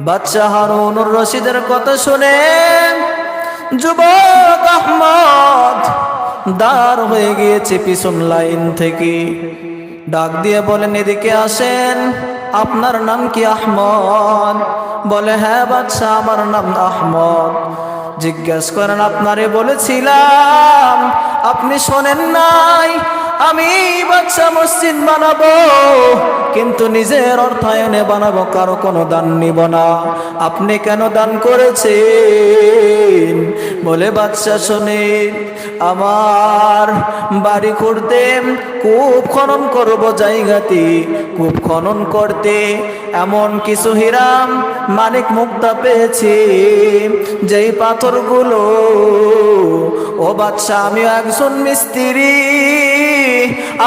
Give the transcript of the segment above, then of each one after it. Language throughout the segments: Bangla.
বাচ্চা হারুনুর রশিদের কথা শুনে যুবক আহমদ দাঁড় হয়ে গিয়েছে পিছন লাইন থেকে। ডাক দিয়ে বলেন, এদিকে আসেন। আপনার নাম কি আহমদ? বলে হ্যাঁ বাচ্চা আমার নাম আহমদ। জিজ্ঞেস করেন, আপনারে বলেছিলাম, আপনি শোনেন নাই? আমি বাচ্চা মসজিদ বানাবো, কিন্তু নিজের অর্থায়নে বানাবো, কারও কোনো দান নিব না। আপনি কেন দান করেছেন? বলে বাচ্চা শোনেন আমার বাড়ি করতে কূপ খনন করব জায়গাতে, কূপ খনন করতে এমন কিছু হিরাম মানিক মুক্তা পেয়েছি, যেই পাথরগুলো। ও বাচ্চা আমিও একজন মিস্ত্রি।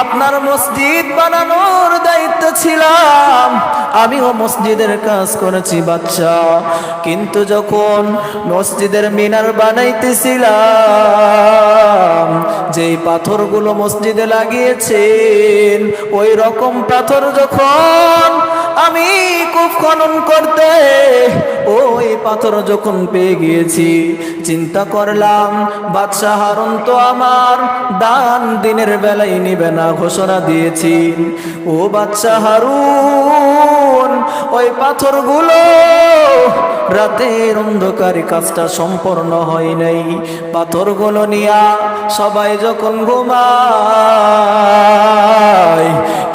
আপনার মসজিদ বানানোর দায়িত্ব ছিলাম। আমিও মসজিদের কাজ করেছি বাচ্চা। কিন্তু যখন মসজিদের মিনার বানাইতেছিলাম, যেই পাথরগুলো মসজিদে লাগিয়েছেন, ওই রকম পাথর যখন আমি কূপ খনন করতে ওই পাথর যখন পেয়ে গিয়েছি, চিন্তা করলাম, বাদশাহ হারুন তো আমার দান দিনের বেলায় নিবে না ঘোষণা দিয়েছি। ও বাদশাহ হারুন, ওই পাথরগুলো রাতের অন্ধকারে কাজটা সম্পন্ন হয় নাই। পাথরগুলো নিয়া সবাই যখন ঘুমায়,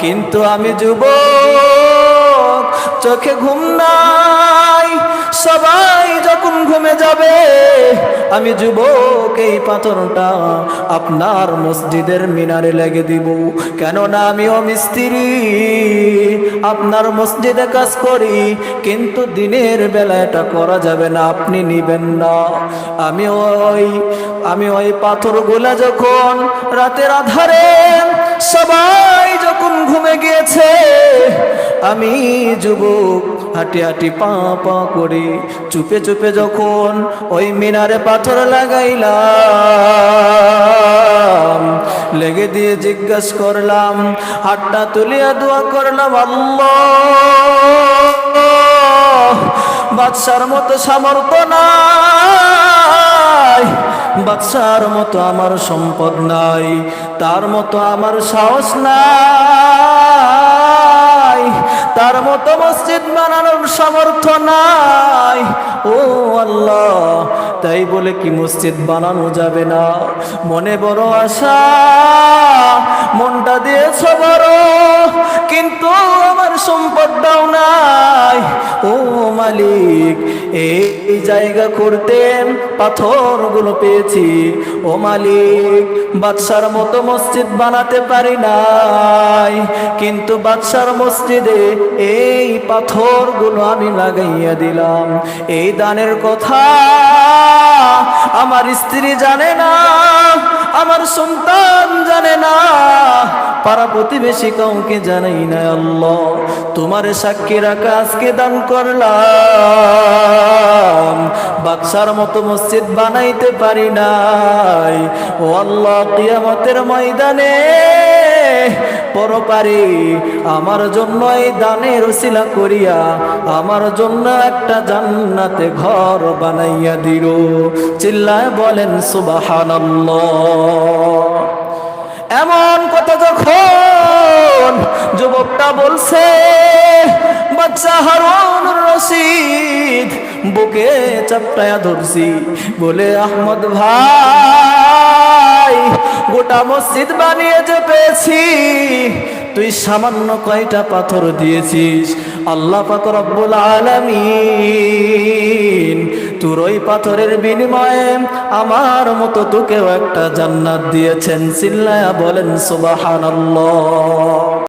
কিন্তু আমি যুবক চোখে ঘুম নাই। সবাই যখন ঘুমে যাবে, আমি যুবক এই পাথরটা আপনার মসজিদের মিনারে লেগে দিব। কেননা আমিও মিস্ত্রি আপনার মসজিদে কাজ করি, কিন্তু দিনের বেলা এটা করা যাবে না, আপনি নিবেন না। আমি ওই আমি ওই পাথরগুলা যখন রাতের আধারে সবাই যখন ঘুমে গিয়েছে আমি যুবক, হাঁটি হাঁটি পা পা করে চুপে চুপে যখন ওই মিনারে পাথর লাগাইলাম, লেগে দিয়ে জিজ্ঞাস করলাম, হাতটা তুলিয়া দোয়া করলাম, আল্লাহ, বাদশার মতো সামর্থ্য নাই, বাদশার মতো আমার সম্পদ নাই, তার মতো আমার সাহস নাই। তার মতো মসজিদ বানানোর সামর্থ্য নাই। ও আল্লাহ, তাই বলে কি মসজিদ বানানো যাবে না? মনে বড় আশা, মনটা দিয়েছ বড়, কিন্তু আমার সম্পদ দাও নাই। ও মালিক, এই জায়গা করতে পাথরগুলো পেয়েছি। ও মালিক, বাদশার মতো মসজিদ বানাতে পারি নাই, কিন্তু বাদশার মসজিদে এই পাথরগুলো আমি লাগাইয়া দিলাম। এই দানের কথা আমার স্ত্রী জানে না, আমার সন্তান জানে না, পাড়া প্রতিবেশী কাউকে জানাই না আল্লাহ। তোমার সাক্ষী রাখা আজকে দান করলাম। মতো মসজিদ বানাইতে পারি নাই। ও আল্লাহ, কিয়ামতের ময়দানে আমার জন্য এই দানের উসিলা করিয়া আমার জন্য একটা জান্নাতে ঘর বানাইয়া দিল। চিল্লায় বলেন, সুবহানাল্লাহ। এমন কথা যখন যুবকটা বলছে, বাচ্চা হারুন রশিদ বুকে চাপটায়া ধরছি। বলে, আহমদ ভাই, গোটা মসজিদ বানিয়ে যে পেয়েছি, তুই সামান্য কয়টা পাথর দিয়েছিস? আল্লাহ পাক রব্বুল আলামিন, তোর ওই পাথরের বিনিময়ে আমার মতো তোকেও একটা জান্নাত দিয়েছেন। চিল্লায়া বলেন, সুবহানাল্লাহ।